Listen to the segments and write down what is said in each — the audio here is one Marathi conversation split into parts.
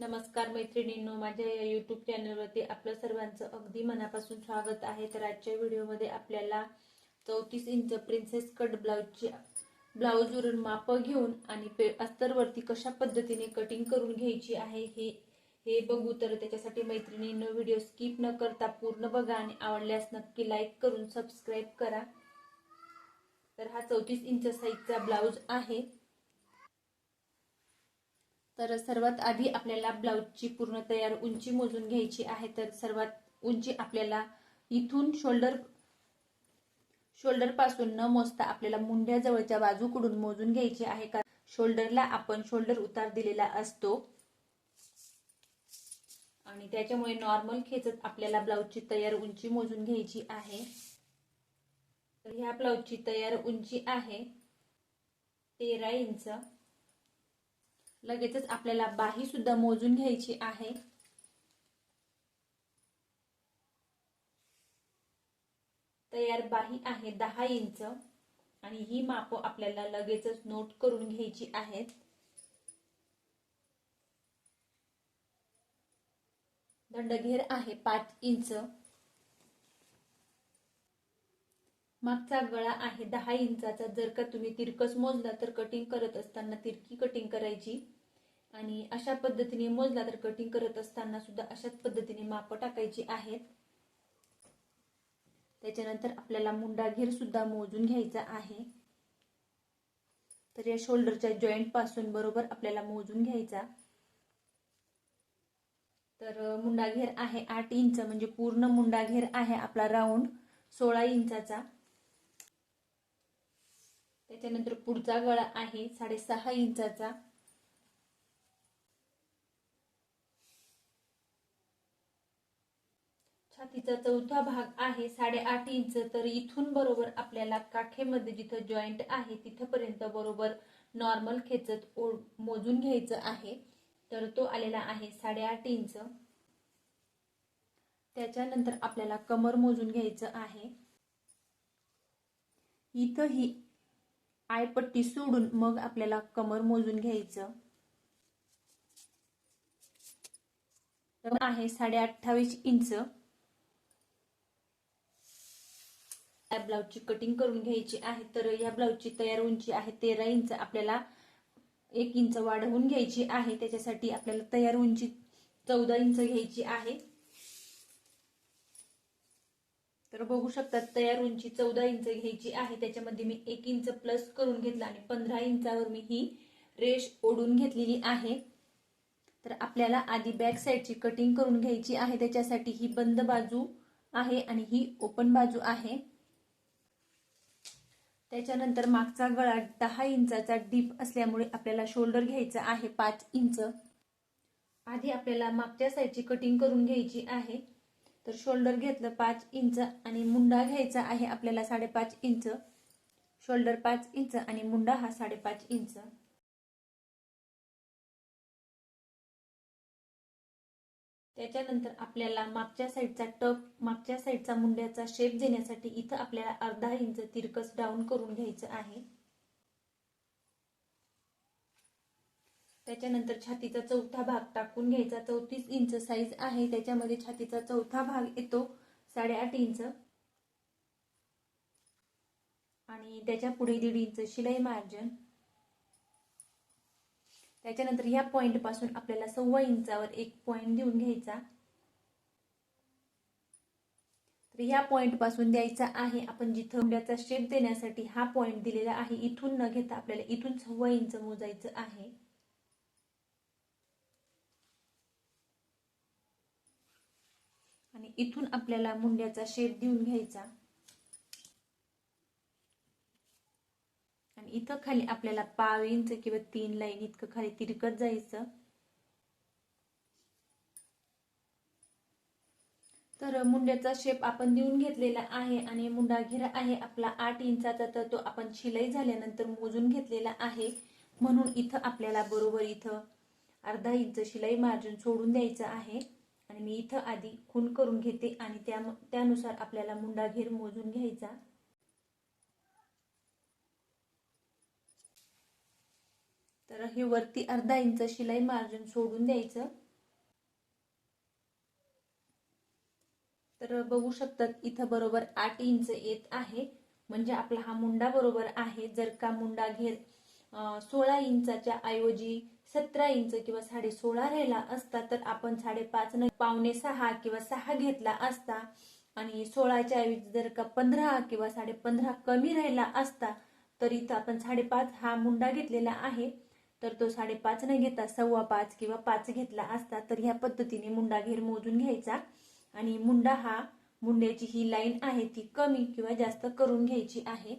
नमस्कार मैत्रिणींनो माझ्या या युट्यूब चॅनलवरती आपलं सर्वांचं अगदी मनापासून स्वागत आहे. तर आजच्या व्हिडिओमध्ये आपल्याला चौतीस इंच प्रिन्सेस कट ब्लाऊजची ब्लाऊजवरून मापं घेऊन आणि पे अस्तरवरती कशा पद्धतीने कटिंग करून घ्यायची आहे हे हे बघू. तर त्याच्यासाठी मैत्रिणींनो व्हिडिओ स्किप न करता पूर्ण बघा आणि आवडल्यास नक्की लाईक करून सबस्क्राईब करा. तर हा चौतीस इंच साईजचा ब्लाऊज आहे. तर सर्वात आधी आपल्याला ब्लाऊजची पूर्ण तयार उंची मोजून घ्यायची आहे तर सर्वात उंची आपल्याला इथून शोल्डर शोल्डरपासून न मोजता आपल्याला मुंड्या जवळच्या बाजूकडून मोजून घ्यायची आहे का शोल्डरला आपण शोल्डर उतार दिलेला असतो. आणि त्याच्यामुळे नॉर्मल खेचत आपल्याला ब्लाऊजची तयार उंची मोजून घ्यायची आहे. तर ह्या ब्लाऊजची तयार उंची आहे तेरा इंच. लगेचच आपल्याला बाही सुद्धा मोजून घ्यायची आहे. तयार बाही आहे दहा इंच आणि ही माप आपल्याला लगेचच नोट करून घ्यायची आहेत. दंडघेर आहे पाच इंच. मागचा गळा आहे दहा इंचाचा. जर का तुम्ही तिरकस मोजला तर कटिंग करत असताना तिरकी कटिंग करायची. आणि अशा पद्धतीने मोजला तर कटिंग करत असताना सुद्धा अशाच पद्धतीने माप टाकायची आहेत. त्याच्यानंतर आपल्याला मुंडा घेर सुद्धा मोजून घ्यायचा आहे. तर या शोल्डरच्या जॉईंटपासून बरोबर आपल्याला मोजून घ्यायचा. तर मुंडा घेर आहे आठ इंच म्हणजे पूर्ण मुंडा घेर आहे आपला राऊंड सोळा इंचाचा. त्याच्यानंतर पुढचा गळा आहे साडेसहा इंचाचा. छातीचा चौथा भाग आहे साडेआठ इंच. तर इथून बरोबर आपल्याला काठेमध्ये जिथं जॉईंट आहे तिथपर्यंत बरोबर नॉर्मल खेचत ओढ मोजून घ्यायचं आहे. तर तो आलेला आहे साडेआठ इंच. त्याच्यानंतर आपल्याला कमर मोजून घ्यायचं आहे. इथं ही आयपट्टी सोडून मग आपल्याला कमर मोजून घ्यायचं. आहे साडे अठ्ठावीस इंच. या ब्लाऊजची कटिंग करून घ्यायची आहे. तर या ब्लाऊजची तयार उंची आहे तेरा इंच. आपल्याला एक इंच वाढवून घ्यायची आहे. त्याच्यासाठी आपल्याला तयार उंची चौदा इंच घ्यायची आहे. तर बघू शकतात तयार उंची चौदा इंच घ्यायची आहे. त्याच्यामध्ये मी एक इंच प्लस करून घेतला आणि पंधरा इंचावर मी ही रेश ओढून घेतलेली आहे. तर आपल्याला आधी बॅक साईडची कटिंग करून घ्यायची आहे. त्याच्यासाठी ही बंद बाजू आहे आणि ही ओपन बाजू आहे. त्याच्यानंतर मागचा गळा दहा इंचाचा डीप असल्यामुळे आपल्याला शोल्डर घ्यायचा आहे पाच इंच. आधी आपल्याला मागच्या साईडची कटिंग करून घ्यायची आहे. तर शोल्डर घेतलं पाच इंच आणि मुंडा घ्यायचा आहे आपल्याला साडेपाच इंच. शोल्डर पाच इंच आणि मुंडा हा साडेपाच इंच. त्याच्यानंतर आपल्याला मागच्या साईडचा टप मागच्या साईडचा मुंड्याचा शेप देण्यासाठी इथं आपल्याला अर्धा इंच तिरकस डाऊन करून घ्यायचं आहे. त्याच्यानंतर छातीचा चौथा भाग टाकून घ्यायचा. चौतीस इंच साईज आहे. त्याच्यामध्ये छातीचा चौथा भाग येतो. साडेआठ इंच. आणि त्याच्या पुढे दीड इंच शिलाई मार्जन. त्याच्यानंतर ह्या पॉईंटपासून आपल्याला सव्वा इंचावर एक पॉईंट देऊन घ्यायचा. तर ह्या पॉईंटपासून द्यायचा आहे. आपण जिथं हुंड्याचा शेप देण्यासाठी हा पॉईंट दिलेला आहे इथून न घेता आपल्याला इथून सव्वा इंच मोजायचं आहे. आणि इथून आपल्याला मुंड्याचा शेप देऊन घ्यायचा. इथं खाली आपल्याला पाव इंच किंवा तीन लाईन इतकं खाली तिरकत जायचं. तर मुंड्याचा शेप आपण देऊन घेतलेला आहे आणि मुंडा घेरा आहे. आपला आठ इंचाचा तर तो आपण शिलाई झाल्यानंतर मोजून घेतलेला आहे. म्हणून इथं आपल्याला बरोबर इथं अर्धा इंच शिलाई मार्जिन सोडून द्यायचं आहे. आणि मी इथं आधी खून करून घेते आणि त्या त्यानुसार आपल्याला मुंडा घेर मोजून घ्यायचा. तर हे वरती अर्धा इंच शिलाई मार्जिन सोडून द्यायचं. तर बघू शकतात इथं बरोबर आठ इंच येत आहे. म्हणजे आपला हा मुंडा बरोबर आहे. जर का मुंडा घेर सोळा इंचाच्या ऐवजी सतरा इंच किंवा साडे सोळा राहिला असता तर आपण साडेपाच न पावणे सहा किंवा सहा घेतला असता आणि सोळाच्या ऐवजी जर का पंधरा किंवा साडे पंधरा कमी राहिला असता तर इथं आपण साडेपाच हा मुंडा घेतलेला आहे. तर तो साडेपाच न घेता सव्वा पाच किंवा पाच घेतला असता तर ह्या पद्धतीने मुंडा घेर मोजून घ्यायचा. आणि मुंडा हा मुंड्याची ही लाईन आहे ती कमी किंवा जास्त करून घ्यायची आहे.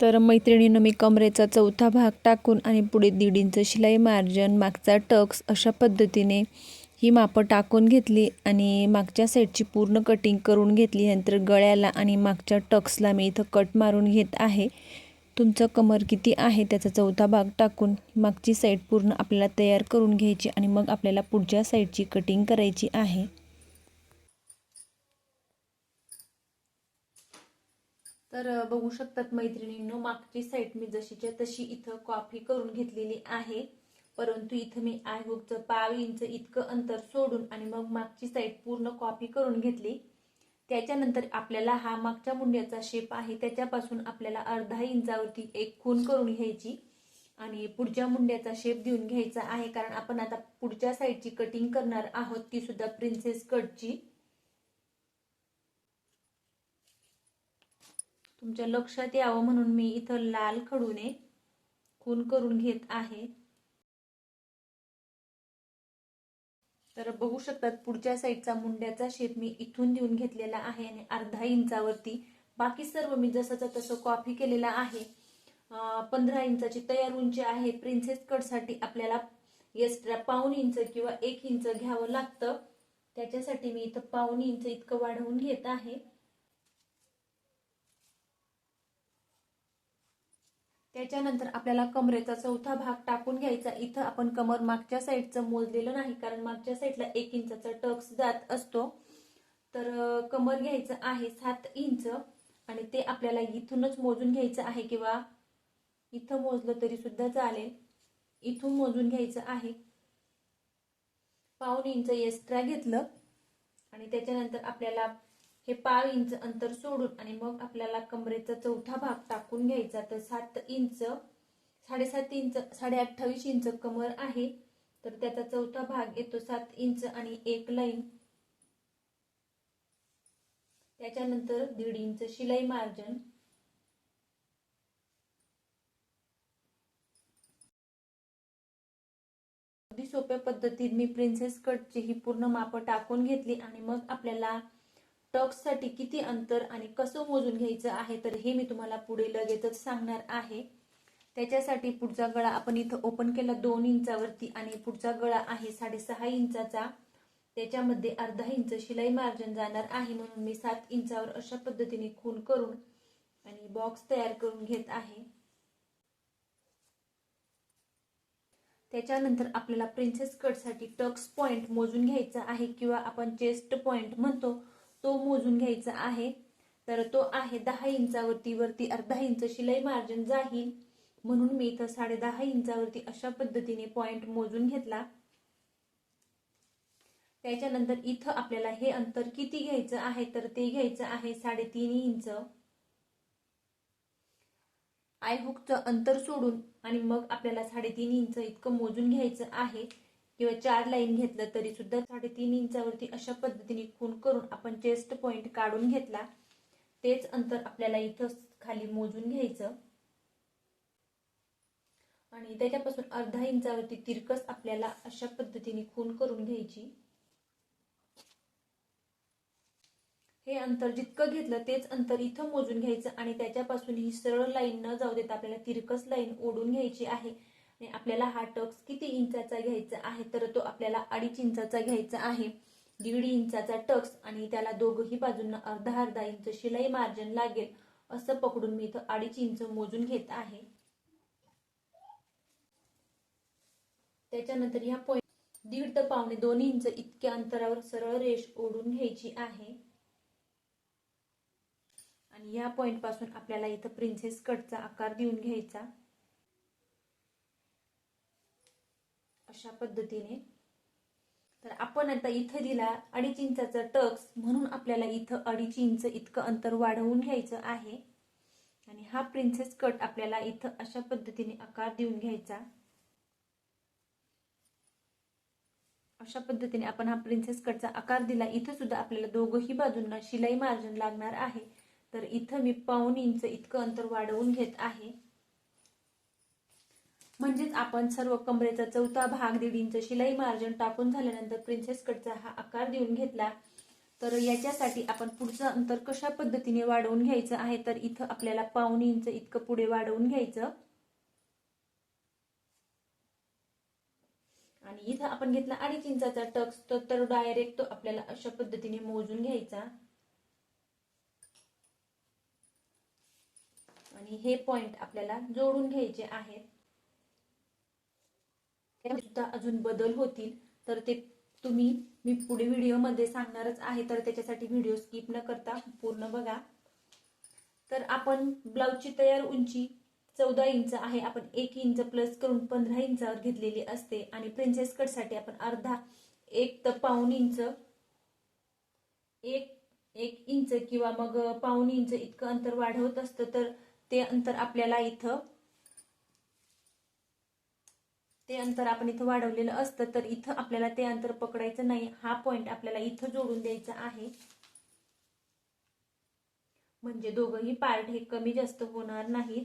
तर मैत्रिणीनं मी कमरेचा चौथा भाग टाकून आणि पुढे दीड इंच शिलाई मार्जन मागचा टक्स अशा पद्धतीने ही मापं टाकून घेतली आणि मागच्या साईडची पूर्ण कटिंग करून घेतली. नंतर गळ्याला आणि मागच्या टक्सला मी इथं कट मारून घेत आहे. तुमचं कमर किती आहे त्याचा चौथा भाग टाकून मागची साईड पूर्ण आपल्याला तयार करून घ्यायची आणि मग आपल्याला पुढच्या साईडची कटिंग करायची आहे. तर बघू शकतात मैत्रिणींनो मागची साईड मी जशीच्या तशी इथं कॉपी करून घेतलेली आहे. परंतु इथं मी आय हुकचं पाव इंच इतकं अंतर सोडून आणि मग मागची साईड पूर्ण कॉपी करून घेतली. त्याच्यानंतर आपल्याला हा मागच्या मुंड्याचा शेप आहे. त्याच्यापासून आपल्याला अर्धा इंचावरती एक खून करून घ्यायची आणि पुढच्या मुंड्याचा शेप देऊन घ्यायचा आहे. कारण आपण आता पुढच्या साईडची कटिंग करणार आहोत ती सुद्धा प्रिन्सेस कटची तुमच्या लक्षात यावं म्हणून मी इथं लाल खडूने खून करून घेत आहे. तर बघू शकतात पुढच्या साईडचा मुंड्याचा शेप मी इथून देऊन घेतलेला आहे आणि अर्धा इंचावरती. बाकी सर्व मी जसंच तसं कॉफी केलेला आहे. पंधरा इंचाची तयार उंची आहे. प्रिन्सेस कटसाठी आपल्याला एक्स्ट्रा पाऊन इंच किंवा एक इंच घ्यावं लागतं. त्याच्यासाठी मी इथं पाऊन इंच इतकं वाढवून घेत आहे. त्याच्यानंतर आपल्याला कमरेचा चौथा भाग टाकून घ्यायचा. इथं आपण कमर मागच्या साईडचं मोजलेलं नाही कारण मागच्या साईडला एक इंचाचा टक्स जात असतो. तर कमर घ्यायचं आहे सात इंच आणि ते आपल्याला इथूनच मोजून घ्यायचं आहे किंवा इथं मोजलं तरी सुद्धा चालेल. इथून मोजून घ्यायचं आहे. पाऊन इंच एक्स्ट्रा घेतलं आणि त्याच्यानंतर आपल्याला हे पाव इंच अंतर सोडून आणि मग आपल्याला कमरेचा चौथा भाग टाकून घ्यायचा. तर सात इंच साडेसात इंच साडे अठ्ठावीस इंच कमर आहे. तर त्याचा चौथा भाग येतो सात इंच आणि एक लाईन. त्याच्यानंतर दीड इंच शिलाई मार्जन. अगदी सोप्या पद्धतीत मी प्रिन्सेस कटची ही पूर्ण माप टाकून घेतली आणि मग आपल्याला टक्ससाठी किती अंतर आणि कसं मोजून घ्यायचं आहे तर हे मी तुम्हाला पुढे लगेचच सांगणार आहे. त्याच्यासाठी पुढचा गळा आपण इथं ओपन केला दोन इंचावरती आणि पुढचा गळा आहे साडेसहा इंचाचा. त्याच्यामध्ये अर्धा इंच शिलाई मार्जिन जाणार आहे म्हणून मी सात इंचावर अशा पद्धतीने खून करून आणि बॉक्स तयार करून घेत आहे. त्याच्यानंतर आपल्याला प्रिन्सेस कटसाठी टक्स पॉइंट मोजून घ्यायचा आहे किंवा आपण चेस्ट पॉइंट म्हणतो तो मोजून घ्यायचा आहे. तर तो आहे दहा इंचावरती वरती अर्धा इंच शिलाई मार्जिन जाईल म्हणून मी इथं साडे दहा इंचावरती अशा पद्धतीने पॉइंट मोजून घेतला. त्याच्यानंतर इथं आपल्याला हे अंतर किती घ्यायचं आहे तर ते घ्यायचं आहे साडेतीन इंच. आयहुकचं अंतर सोडून आणि मग आपल्याला साडेतीन इंच इतकं मोजून घ्यायचं आहे. किंवा चार लाईन घेतलं तरी सुद्धा साडेतीन इंचावरती अशा पद्धतीने खून करून आपण चेस्ट पॉइंट काढून घेतला. तेच अंतर आपल्याला इथं खाली मोजून घ्यायचं. आणि त्याच्यापासून अर्धा इंचावरती तिरकस आपल्याला अशा पद्धतीने खून करून घ्यायची. हे अंतर जितकं घेतलं तेच अंतर इथं मोजून घ्यायचं आणि त्याच्यापासून ही सरळ लाईन न जाऊ देता आपल्याला तिरकस लाईन ओढून घ्यायची आहे. आणि आपल्याला हा टक्स किती इंचाचा घ्यायचा आहे तर तो आपल्याला अडीच इंचाचा घ्यायचा आहे. दीड इंचाचा टक्स आणि त्याला दोघही बाजूंना अर्धा अर्धा इंच शिलाई मार्जिन लागेल असं पकडून मी इथं अडीच इंच मोजून घेत आहे. त्याच्यानंतर ह्या पॉईंट दीड ते पावणे दोन इंच इतक्या अंतरावर सरळ रेष ओढून घ्यायची आहे. आणि या पॉईंटपासून आपल्याला इथं प्रिन्सेस कटचा आकार देऊन घ्यायचा. अशा पद्धतीने. तर आपण आता इथं दिला अडीच इंचाचा टक्स म्हणून आपल्याला इथं अडीच इंच इतकं अंतर वाढवून घ्यायचं आहे. आणि हा प्रिन्सेस कट आपल्याला इथं अशा पद्धतीने आकार देऊन घ्यायचा. अशा पद्धतीने आपण हा प्रिन्सेस कटचा आकार दिला. इथं सुद्धा आपल्याला दोघही बाजूंना शिलाई मार्जिन लागणार आहे. तर इथं मी पाऊन इंच इतकं अंतर वाढवून घेत आहे. म्हणजेच आपण सर्व कमरेचा चौथा भाग दीड इंच शिलाई मार्जिन टाकून झाल्यानंतर प्रिन्सेस कटचा हा आकार देऊन घेतला. तर याच्यासाठी आपण पुढचं अंतर कशा पद्धतीने वाढवून घ्यायचं आहे? तर इथं आपल्याला पाऊन इंच इतकं पुढे वाढवून घ्यायचं. आणि इथं आपण घेतला अडीच इंचाचा टक्स. तो तर डायरेक्ट तो आपल्याला अशा पद्धतीने मोजून घ्यायचा. आणि हे पॉइंट आपल्याला जोडून घ्यायचे आहेत. सुद्धा अजून बदल होतील. तर ते तुम्ही मी पुढे व्हिडिओमध्ये सांगणारच आहे. तर त्याच्यासाठी व्हिडिओ स्किप न करता पूर्ण बघा. तर आपण ब्लाऊजची तयार उंची चौदा इंच आहे. आपण एक इंच प्लस करून पंधरा इंचावर घेतलेली असते. आणि प्रिन्सेस कटसाठी आपण अर्धा एक तर पाऊन इंच एक एक इंच किंवा मग पाऊन इंच इतकं अंतर वाढवत असतं. तर ते अंतर आपल्याला इथं ते अंतर आपण इथं वाढवलेलं असतं तर इथं आपल्याला ते अंतर पकडायचं नाही. हा पॉइंट आपल्याला इथं जोडून द्यायचा आहे. म्हणजे दोघंही पार्ट हे कमी जास्त होणार नाहीत.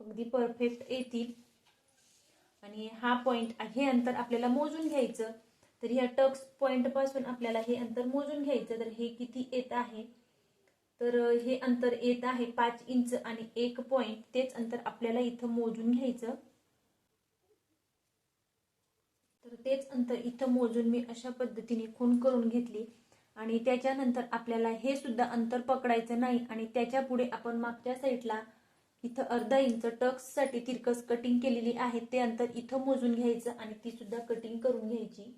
अगदी परफेक्ट येतील. आणि हा पॉइंट हे अंतर आपल्याला मोजून घ्यायचं. तर ह्या टक्स पॉइंटपासून आपल्याला हे अंतर मोजून घ्यायचं. तर हे किती येत आहे? तर हे अंतर येत आहे पाच इंच आणि एक पॉइंट तेच अंतर आपल्याला इथं मोजून घ्यायचं. तर तेच अंतर इथं मोजून मी अशा पद्धतीने खून करून घेतली. आणि त्याच्यानंतर आपल्याला हे सुद्धा अंतर पकडायचं नाही आणि त्याच्या पुढे आपण मागच्या साईडला इथं अर्धा इंच टक्ससाठी तिरकस कटिंग केलेली आहे. ते अंतर इथं मोजून घ्यायचं आणि ती सुद्धा कटिंग करून घ्यायची.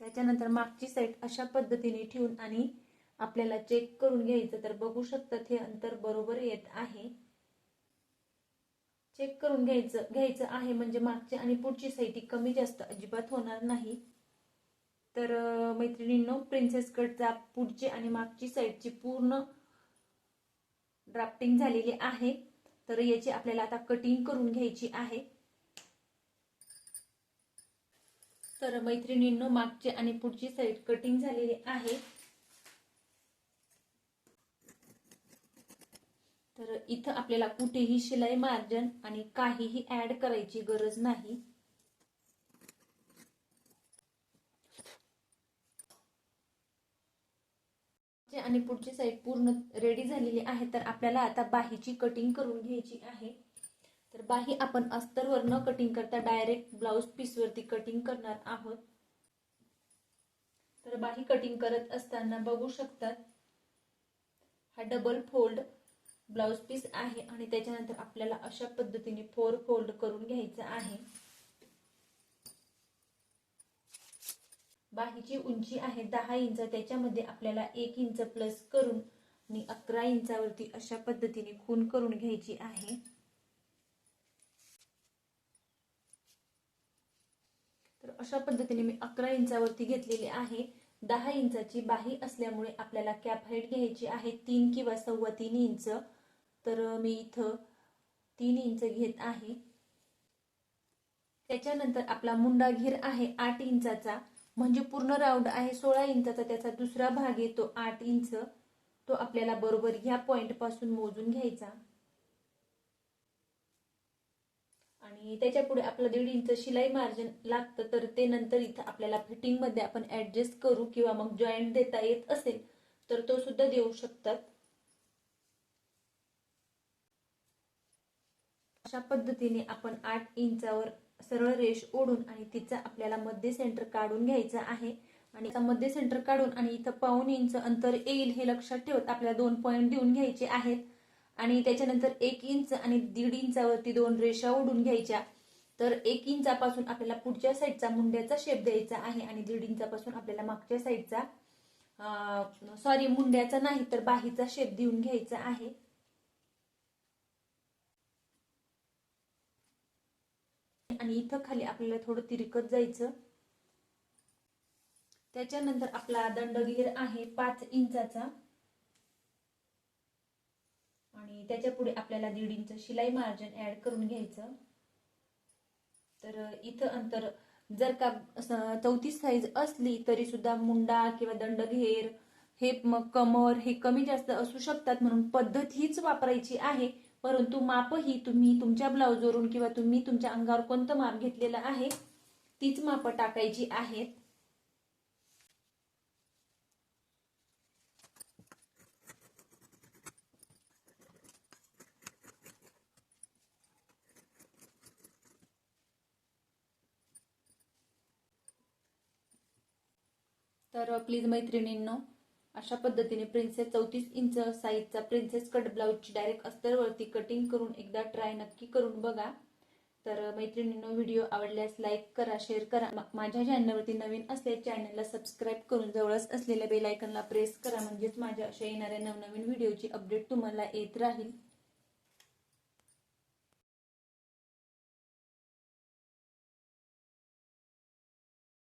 त्याच्यानंतर मागची साईड अशा पद्धतीने ठेवून आणि आपल्याला चेक करून घ्यायचं. तर बघू शकतात हे अंतर बरोबर येत आहे. चेक करून घ्यायचं घ्यायचं आहे. म्हणजे मागची आणि पुढची साईड कमी जास्त अजिबात होणार नाही. तर मैत्रिणींनो प्रिन्सेस कटचा पुढची आणि मागची साईडची पूर्ण ड्राफ्टिंग झालेली आहे. तर याची आपल्याला आता कटिंग करून घ्यायची आहे. तर मैत्रिणींनो मागची आणि पुढची साईड कटिंग झालेली आहे. तर इथं आपल्याला कुठेही शिलाई मार्जन आणि काहीही ऍड करायची गरज नाही. आणि पुढची साईड पूर्ण रेडी झालेली आहे तर आपल्याला आता बाहीची कटिंग करून घ्यायची आहे. तर बाही आपण अस्तरवर न कटिंग करता डायरेक्ट ब्लाउज पीसवरती कटिंग करणार आहोत. तर बाही कटिंग करत असताना बघू शकतात हा डबल फोल्ड ब्लाउज पीस आहे आणि त्याच्यानंतर आपल्याला अशा पद्धतीने फोर फोल्ड करून घ्यायचं आहे. बाहीची उंची आहे दहा इंच त्याच्यामध्ये आपल्याला एक इंच प्लस करून आणि अकरा इंचावरती अशा पद्धतीने खून करून घ्यायची आहे. तर अशा पद्धतीने मी अकरा इंचावरती घेतलेली आहे. दहा इंचाची बाही असल्यामुळे आपल्याला कॅप हाईट घ्यायची आहे तीन किंवा सव्वा तीन इंच. तर मी इथं तीन इंच घेत आहे. त्याच्यानंतर आपला मुंडा घेर आहे आठ इंचाचा. म्हणजे पूर्ण राऊंड आहे सोळा इंचाचा. त्याचा दुसरा भाग येतो आठ इंच. तो आपल्याला बरोबर ह्या पॉइंटपासून मोजून घ्यायचा. आणि त्याच्या पुढे आपलं दीड इंच शिलाई मार्जिन लागतं तर ते नंतर इथं आपल्याला फिटिंगमध्ये आपण ऍडजस्ट करू किंवा मग जॉईंट देता येत असेल तर तो सुद्धा देऊ शकतात. अशा पद्धतीने आपण आठ इंचावर सरळ रेष ओढून आणि तिचा आपल्याला मध्य सेंटर काढून घ्यायचा आहे. आणि मध्य सेंटर काढून आणि इथं पाऊन इंच अंतर येईल हे लक्षात ठेवत आपल्याला दोन पॉईंट देऊन घ्यायचे आहेत. आणि त्याच्यानंतर एक इंच आणि दीड इंचावरती दोन रेषा ओढून घ्यायच्या. तर एक इंचापासून आपल्याला पुढच्या साईडचा मुंड्याचा शेप द्यायचा आहे आणि दीड इंचापासून आपल्याला मागच्या साईडचा सॉरी मुंड्याचा नाही तर बाहीचा शेप देऊन घ्यायचा आहे. आणि इथं खाली आपल्याला थोडं तिरकत जायचं. त्याच्यानंतर आपला दंडघेर आहे पाच इंचाचा. आणि त्याच्या पुढे आपल्याला दीड इंच शिलाई मार्जिन ऍड करून घ्यायचं. तर इथं अंतर जर का चौतीस साईज असली तरी सुद्धा मुंडा किंवा दंडघेर हे मग कमर हे कमी जास्त असू शकतात म्हणून पद्धत हीच वापरायची आहे. परंतु माप ही तुम्ही तुमच्या ब्लाउजवरून किंवा तुम्ही तुमच्या अंगावर कोणतं माप घेतलेलं आहे तीच माप टाकायची आहेत. तर प्लीज मैत्रिणींनो अशा पद्धतीने प्रिन्सेस चौतीस इंच साईजचा प्रिन्सेस कट ब्लाऊजची डायरेक्ट अस्तरवरती कटिंग करून एकदा ट्राय नक्की करून बघा. तर मैत्रिणींनो व्हिडिओ आवडल्यास लाईक करा शेअर करा. माझ्या चॅनलवरती नवीन असल्यास चॅनलला सबस्क्राईब करून जवळच असलेल्या बेलायकनला प्रेस करा. म्हणजेच माझ्या अशा येणाऱ्या नवनवीन व्हिडिओची अपडेट तुम्हाला येत राहील.